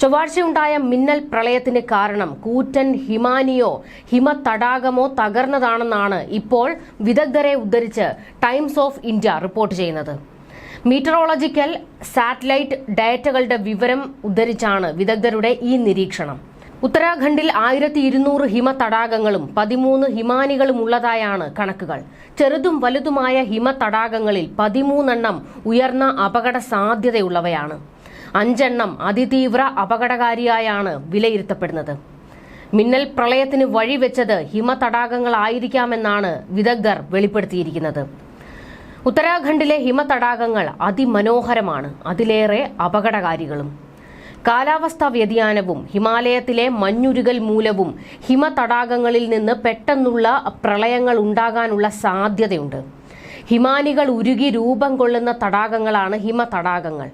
ചൊവ്വാഴ്ചയുണ്ടായ മിന്നൽ പ്രളയത്തിന് കാരണം കൂറ്റൻ ഹിമാനിയോ ഹിമതടാകമോ തകർന്നതാണെന്നാണ് ഇപ്പോൾ വിദഗ്ധരെ ഉദ്ധരിച്ച് ടൈംസ് ഓഫ് ഇന്ത്യ റിപ്പോർട്ട് ചെയ്യുന്നത്. മീറ്ററോളജിക്കൽ സാറ്റലൈറ്റ് ഡാറ്റകളുടെ വിവരം ഉദ്ധരിച്ചാണ് വിദഗ്ധരുടെ ഈ നിരീക്ഷണം. ഉത്തരാഖണ്ഡിൽ ആയിരത്തി ഇരുന്നൂറ് ഹിമതടാകങ്ങളും പതിമൂന്ന് ഹിമാനികളും ഉള്ളതായാണ് കണക്കുകൾ. ചെറുതും വലുതുമായ ഹിമതടാകങ്ങളിൽ പതിമൂന്നെണ്ണം ഉയർന്ന അപകട സാധ്യതയുള്ളവയാണ് അഞ്ചെണ്ണം അതിതീവ്ര അപകടകാരിയായാണ് വിലയിരുത്തപ്പെടുന്നത്. മിന്നൽ പ്രളയത്തിന് വഴിവെച്ചത് ഹിമതടാകങ്ങളായിരിക്കാമെന്നാണ് വിദഗ്ധർ വെളിപ്പെടുത്തിയിരിക്കുന്നത്. ഉത്തരാഖണ്ഡിലെ ഹിമതടാകങ്ങൾ അതിമനോഹരമാണ്. അതിലേറെ അപകടകാരികളും. കാലാവസ്ഥാ വ്യതിയാനവും ഹിമാലയത്തിലെ മഞ്ഞുരുകൽ മൂലവും ഹിമതടാകങ്ങളിൽ നിന്ന് പെട്ടെന്നുള്ള പ്രളയങ്ങൾ ഉണ്ടാകാനുള്ള സാധ്യതയുണ്ട്. ഹിമാനികൾ ഉരുകി രൂപം കൊള്ളുന്ന തടാകങ്ങളാണ് ഹിമതടാകങ്ങൾ.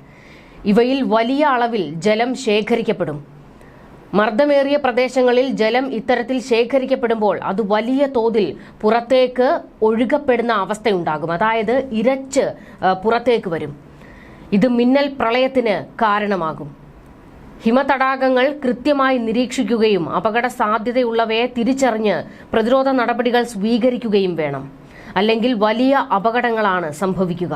ഇവയിൽ വലിയ അളവിൽ ജലം ശേഖരിക്കപ്പെടും. മർദ്ദമേറിയ പ്രദേശങ്ങളിൽ ജലം ഇത്തരത്തിൽ ശേഖരിക്കപ്പെടുമ്പോൾ അത് വലിയ തോതിൽ പുറത്തേക്ക് ഒഴുകപ്പെടുന്ന അവസ്ഥയുണ്ടാകും. അതായത് ഇരച്ച് പുറത്തേക്ക് വരും. ഇത് മിന്നൽ പ്രളയത്തിന് കാരണമാകും. ഹിമതടാകങ്ങൾ കൃത്യമായി നിരീക്ഷിക്കുകയും അപകട സാധ്യതയുള്ളവയെ തിരിച്ചറിഞ്ഞ് പ്രതിരോധ നടപടികൾ സ്വീകരിക്കുകയും വേണം. അല്ലെങ്കിൽ വലിയ അപകടങ്ങളാണ് സംഭവിക്കുക.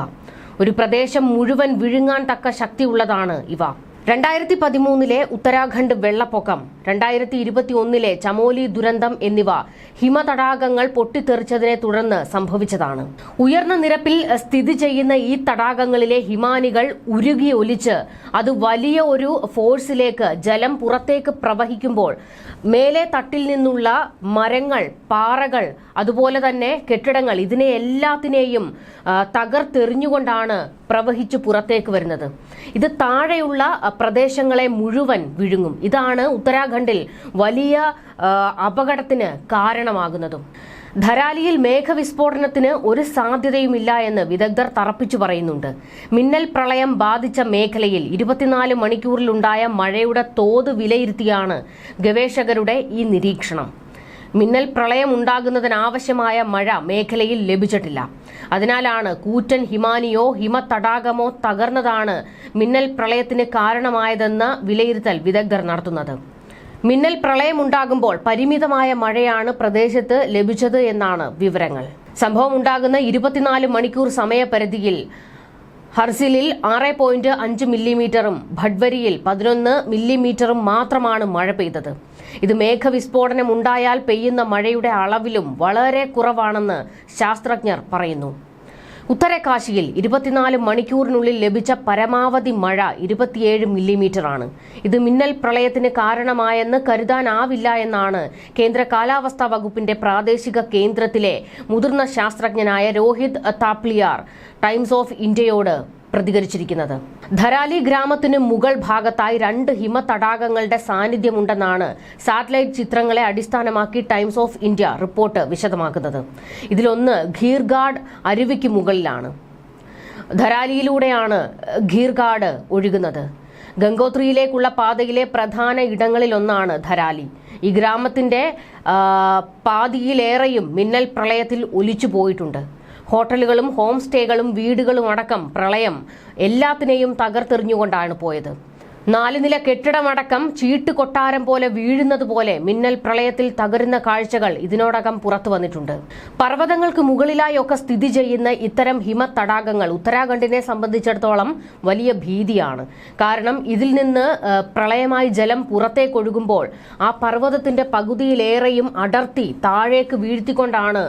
ഒരു പ്രദേശം മുഴുവൻ വിഴുങ്ങാൻ തക്ക ശക്തിയുള്ളതാണ് ഇവ. രണ്ടായിരത്തി പതിമൂന്നിലെ ഉത്തരാഖണ്ഡ് വെള്ളപ്പൊക്കം രണ്ടായിരത്തി ഇരുപത്തി ഒന്നിലെ ചമോലി ദുരന്തം എന്നിവ ഹിമതടാകങ്ങൾ പൊട്ടിത്തെറിച്ചതിനെ തുടർന്ന് സംഭവിച്ചതാണ്. ഉയർന്ന നിരപ്പിൽ സ്ഥിതി ചെയ്യുന്ന ഈ തടാകങ്ങളിലെ ഹിമാനികൾ ഉരുകി ഒലിച്ച് അത് വലിയ ഒരു ഫോഴ്സിലേക്ക് ജലം പുറത്തേക്ക് പ്രവഹിക്കുമ്പോൾ മേലെ തട്ടിൽ നിന്നുള്ള മരങ്ങൾ പാറകൾ അതുപോലെ തന്നെ കെട്ടിടങ്ങൾ ഇതിനെ എല്ലാത്തിനെയും തകർത്തെറിഞ്ഞുകൊണ്ടാണ് പ്രവഹിച്ച് പുറത്തേക്ക് വരുന്നത്. ഇത് താഴെയുള്ള പ്രദേശങ്ങളെ മുഴുവൻ വിഴുങ്ങും. ഇതാണ് ഉത്തരാഖണ്ഡിൽ വലിയ അപകടത്തിന് കാരണമാകുന്നതും. ധരാലിയിൽ മേഘവിസ്ഫോടനത്തിന് ഒരു സാധ്യതയുമില്ല എന്ന് വിദഗ്ധർ തറപ്പിച്ചു പറയുന്നുണ്ട്. മിന്നൽ പ്രളയം ബാധിച്ച മേഖലയിൽ ഇരുപത്തിനാല് മണിക്കൂറിലുണ്ടായ മഴയുടെ തോത് വിലയിരുത്തിയാണ് ഗവേഷകരുടെ ഈ നിരീക്ഷണം. മിന്നൽ പ്രളയം ഉണ്ടാകുന്നതിനാവശ്യമായ മഴ മേഖലയിൽ ലഭിച്ചിട്ടില്ല. അതിനാലാണ് കൂറ്റൻ ഹിമാനിയോ ഹിമതടാകമോ തകർന്നതാണ് മിന്നൽ പ്രളയത്തിന് കാരണമായതെന്ന് വിലയിരുത്തൽ വിദഗ്ധർ നടത്തുന്നത്. മിന്നൽ പ്രളയമുണ്ടാകുമ്പോൾ പരിമിതമായ മഴയാണ് പ്രദേശത്ത് ലഭിച്ചത് എന്നാണ് വിവരങ്ങൾ. സംഭവം ഉണ്ടാകുന്ന ഇരുപത്തിനാല് മണിക്കൂർ സമയപരിധിയിൽ ഹർസിലിൽ ആറ് പോയിന്റ് അഞ്ച് മില്ലിമീറ്ററും ഭഡ്വരിയിൽ പതിനൊന്ന് മില്ലിമീറ്ററും മാത്രമാണ് മഴ പെയ്തത്. ഇത് മേഘവിസ്ഫോടനം ഉണ്ടായാൽ പെയ്യുന്ന മഴയുടെ അളവിലും വളരെ കുറവാണെന്ന് ശാസ്ത്രജ്ഞർ പറയുന്നു. ഉത്തരകാശിയിൽ ഇരുപത്തിനാല് മണിക്കൂറിനുള്ളിൽ ലഭിച്ച പരമാവധി മഴ ഇരുപത്തിയേഴ് മില്ലിമീറ്ററാണ്. ഇത് മിന്നൽ പ്രളയത്തിന് കാരണമായെന്ന് കരുതാനാവില്ല എന്നാണ് കേന്ദ്ര കാലാവസ്ഥാ വകുപ്പിന്റെ പ്രാദേശിക കേന്ദ്രത്തിലെ മുതിർന്ന ശാസ്ത്രജ്ഞനായ രോഹിത് താപ്ലിയാർ ടൈംസ് ഓഫ് ഇന്ത്യയോട് പ്രതികരിച്ചിരിക്കുന്നത്. ധരാലി ഗ്രാമത്തിന് മുകൾ ഭാഗത്തായി രണ്ട് ഹിമതടാകങ്ങളുടെ സാന്നിധ്യമുണ്ടെന്നാണ് സാറ്റലൈറ്റ് ചിത്രങ്ങളെ അടിസ്ഥാനമാക്കി ടൈംസ് ഓഫ് ഇന്ത്യ റിപ്പോർട്ട് വിശദമാക്കുന്നത്. ഇതിലൊന്ന് ഖീർഗാഡ് അരുവിക്ക് മുകളിലാണ്. ധരാലിയിലൂടെയാണ് ഖീർഗാഡ് ഒഴുകുന്നത്. ഗംഗോത്രിയിലേക്കുള്ള പാതയിലെ പ്രധാന ഇടങ്ങളിലൊന്നാണ് ധരാലി. ഈ ഗ്രാമത്തിന്റെ പാതിയിലേറെയും മിന്നൽ പ്രളയത്തിൽ ഒലിച്ചു പോയിട്ടുണ്ട് ഹോട്ടലുകളും ഹോം സ്റ്റേകളും വീടുകളും അടക്കം പ്രളയം എല്ലാത്തിനെയും തകർത്തെറിഞ്ഞുകൊണ്ടാണ് പോയത് നാല് നില കെട്ടിടമടക്കം ചീട്ട് കൊട്ടാരം പോലെ വീഴുന്നത് പോലെ മിന്നൽ പ്രളയത്തിൽ തകരുന്ന കാഴ്ചകൾ ഇതിനോടകം പുറത്തു വന്നിട്ടുണ്ട്. പർവതങ്ങൾക്ക് മുകളിലായി ഒക്കെ സ്ഥിതി ചെയ്യുന്ന ഇത്തരം ഹിമത്തടാകങ്ങൾ ഉത്തരാഖണ്ഡിനെ സംബന്ധിച്ചിടത്തോളം വലിയ ഭീതിയാണ്. കാരണം ഇതിൽ നിന്ന് പ്രളയമായി ജലം പുറത്തേക്കൊഴുകുമ്പോൾ ആ പർവതത്തിന്റെ പകുതിയിലേറെയും അടർത്തി താഴേക്ക് വീഴ്ത്തിക്കൊണ്ടാണ്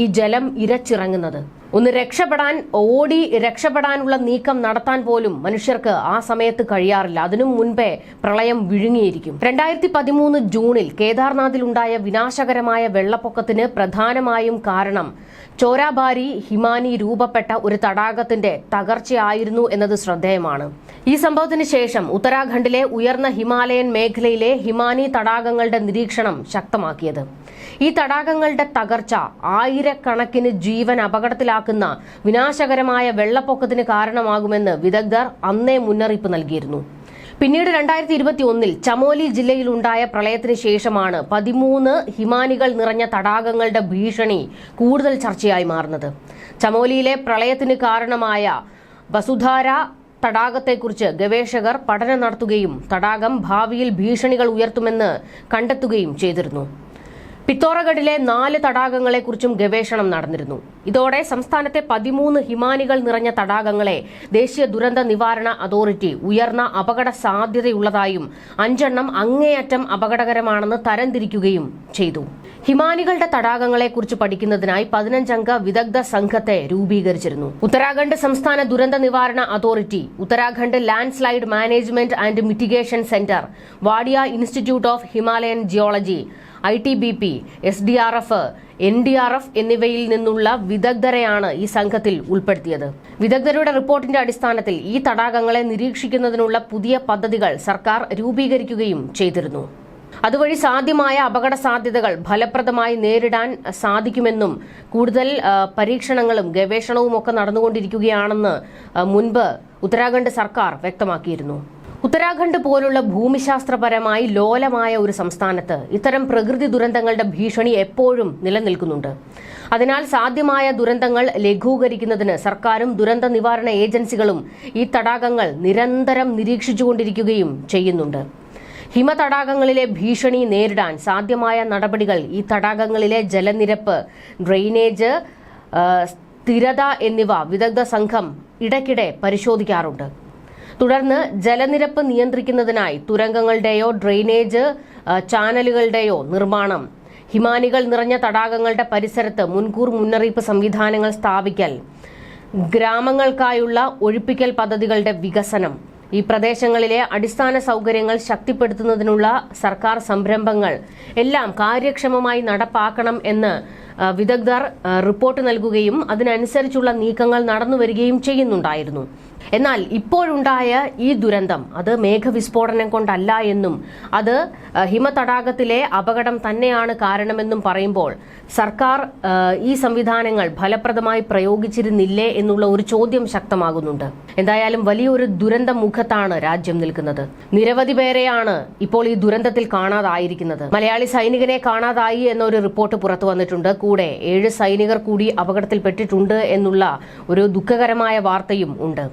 ഈ ജലം ഇരച്ചിറങ്ങുന്നത്. ഒന്ന് രക്ഷപ്പെടാൻ ഓടി രക്ഷപ്പെടാനുള്ള നീക്കം നടത്താൻ പോലും മനുഷ്യർക്ക് ആ സമയത്ത് കഴിയാറില്ല. അതിനും മുൻപേ പ്രളയം വിഴുങ്ങിയിരിക്കും. രണ്ടായിരത്തി പതിമൂന്ന് ജൂണിൽ കേദാർനാഥിലുണ്ടായ വിനാശകരമായ വെള്ളപ്പൊക്കത്തിന് പ്രധാനമായും കാരണം ചോരാബാരി ഹിമാനി രൂപപ്പെട്ട ഒരു തടാകത്തിന്റെ തകർച്ചയായിരുന്നു എന്നത് ശ്രദ്ധേയമാണ്. ഈ സംഭവത്തിന് ശേഷം ഉത്തരാഖണ്ഡിലെ ഉയർന്ന ഹിമാലയൻ മേഖലയിലെ ഹിമാനി തടാകങ്ങളുടെ നിരീക്ഷണം ശക്തമാക്കിയത്. ഈ തടാകങ്ങളുടെ തകർച്ച ആയിരക്കണക്കിന് ജീവൻ അപകടത്തിലാക്കുന്ന വിനാശകരമായ വെള്ളപ്പൊക്കത്തിന് കാരണമാകുമെന്ന് വിദഗ്ധർ അന്നേ മുന്നറിയിപ്പ് നൽകിയിരുന്നു. പിന്നീട് രണ്ടായിരത്തി ഇരുപത്തി ഒന്നിൽ ചമോലി ജില്ലയിലുണ്ടായ പ്രളയത്തിന് ശേഷമാണ് പതിമൂന്ന് ഹിമാനികൾ നിറഞ്ഞ തടാകങ്ങളുടെ ഭീഷണി കൂടുതൽ ചർച്ചയായി മാറുന്നത്. ചമോലിയിലെ പ്രളയത്തിന് കാരണമായ വസുധാര തടാകത്തെക്കുറിച്ച് ഗവേഷകർ പഠനം നടത്തുകയും തടാകം ഭാവിയിൽ ഭീഷണികൾ ഉയർത്തുമെന്ന് കണ്ടെത്തുകയും ചെയ്തിരുന്നു. പിത്തോറഗഡിലെ നാല് തടാകങ്ങളെക്കുറിച്ചും ഗവേഷണം നടന്നിരുന്നു. ഇതോടെ സംസ്ഥാനത്തെ പതിമൂന്ന് ഹിമാനികൾ നിറഞ്ഞ തടാകങ്ങളെ ദേശീയ ദുരന്ത നിവാരണ അതോറിറ്റി ഉയർന്ന അപകട സാധ്യതയുള്ളതായും അഞ്ചെണ്ണം അങ്ങേയറ്റം അപകടകരമാണെന്ന് തരംതിരിക്കുകയും ചെയ്തു. ഹിമാനികളുടെ തടാകങ്ങളെക്കുറിച്ച് പഠിക്കുന്നതിനായി പതിനഞ്ചംഗ വിദഗ്ധ സംഘത്തെ രൂപീകരിച്ചിരുന്നു. ഉത്തരാഖണ്ഡ് സംസ്ഥാന ദുരന്ത നിവാരണ authority Uttarakhand land slide management and mitigation centre Wadia institute of Himalayan geology I T B P S D R F N D R F എന്നിവയിൽ നിന്നുള്ള വിദഗ്ധരെയാണ് ഈ സംഘത്തിൽ ഉൾപ്പെടുത്തിയത്. വിദഗ്ധരുടെ റിപ്പോർട്ടിന്റെ അടിസ്ഥാനത്തിൽ ഈ തടാകങ്ങളെ നിരീക്ഷിക്കുന്നതിനുള്ള പുതിയ പദ്ധതികൾ സർക്കാർ രൂപീകരിക്കുകയും ചെയ്തിരുന്നു. അതുവഴി സാധ്യമായ അപകട സാധ്യതകൾ ഫലപ്രദമായി നേരിടാൻ സാധിക്കുമെന്നും കൂടുതൽ പരീക്ഷണങ്ങളും ഗവേഷണവും ഒക്കെ നടന്നുകൊണ്ടിരിക്കുകയാണെന്ന് മുൻപ് ഉത്തരാഖണ്ഡ് സർക്കാർ വ്യക്തമാക്കിയിരുന്നു. ഉത്തരാഖണ്ഡ് പോലുള്ള ഭൂമിശാസ്ത്രപരമായി ലോലമായ ഒരു സംസ്ഥാനത്ത് ഇത്തരം പ്രകൃതി ദുരന്തങ്ങളുടെ ഭീഷണി എപ്പോഴും നിലനിൽക്കുന്നുണ്ട്. അതിനാൽ സാധ്യമായ ദുരന്തങ്ങൾ ലഘൂകരിക്കുന്നതിന് സർക്കാരും ദുരന്ത നിവാരണ ഏജൻസികളും ഈ തടാകങ്ങൾ നിരന്തരം നിരീക്ഷിച്ചുകൊണ്ടിരിക്കുകയും ചെയ്യുന്നുണ്ട്. ഹിമതടാകങ്ങളിലെ ഭീഷണി നേരിടാൻ സാധ്യമായ നടപടികൾ ഈ തടാകങ്ങളിലെ ജലനിരപ്പ് ഡ്രെയിനേജ് സ്ഥിരത എന്നിവ വിദഗ്ധ സംഘം ഇടയ്ക്കിടെ പരിശോധിക്കാറുണ്ട്. തുടർന്ന് ജലനിരപ്പ് നിയന്ത്രിക്കുന്നതിനായി തുരങ്കങ്ങളുടെയോ ഡ്രെയിനേജ് ചാനലുകളുടെയോ നിർമ്മാണം. ഹിമാനികൾ നിറഞ്ഞ തടാകങ്ങളുടെ പരിസരത്ത് മുൻകൂർ മുന്നറിയിപ്പ് സംവിധാനങ്ങൾ സ്ഥാപിക്കൽ. ഗ്രാമങ്ങൾക്കായുള്ള ഒഴിപ്പിക്കൽ പദ്ധതികളുടെ വികസനം. ഈ പ്രദേശങ്ങളിലെ അടിസ്ഥാന സൗകര്യങ്ങൾ ശക്തിപ്പെടുത്തുന്നതിനുള്ള സർക്കാർ സംരംഭങ്ങൾ. എല്ലാം കാര്യക്ഷമമായി നടപ്പാക്കണം എന്ന് വിദഗ്ധർ റിപ്പോർട്ട് നൽകുകയും അതിനനുസരിച്ചുള്ള നീക്കങ്ങൾ നടന്നുവരികയും ചെയ്യുന്നുണ്ടായിരുന്നു. എന്നാൽ ഇപ്പോഴുണ്ടായ ഈ ദുരന്തം അത് മേഘവിസ്ഫോടനം കൊണ്ടല്ല എന്നും അത് ഹിമതടാകത്തിലെ അപകടം തന്നെയാണ് കാരണമെന്നും പറയുമ്പോൾ സർക്കാർ ഈ സംവിധാനങ്ങൾ ഫലപ്രദമായി പ്രയോഗിച്ചിരുന്നില്ലേ എന്നുള്ള ഒരു ചോദ്യം ശക്തമാകുന്നുണ്ട്. എന്തായാലും വലിയൊരു ദുരന്ത മുഖത്താണ് രാജ്യം നിൽക്കുന്നത്. നിരവധി പേരെയാണ് ഇപ്പോൾ ഈ ദുരന്തത്തിൽ കാണാതായിരിക്കുന്നത്. മലയാളി സൈനികനെ കാണാതായി എന്നൊരു റിപ്പോർട്ട് പുറത്തു വന്നിട്ടുണ്ട്. കൂടെ ഏഴ് സൈനികർ കൂടി അപകടത്തിൽപ്പെട്ടിട്ടുണ്ട് എന്നുള്ള ഒരു ദുഃഖകരമായ വാർത്തയും ഉണ്ട്.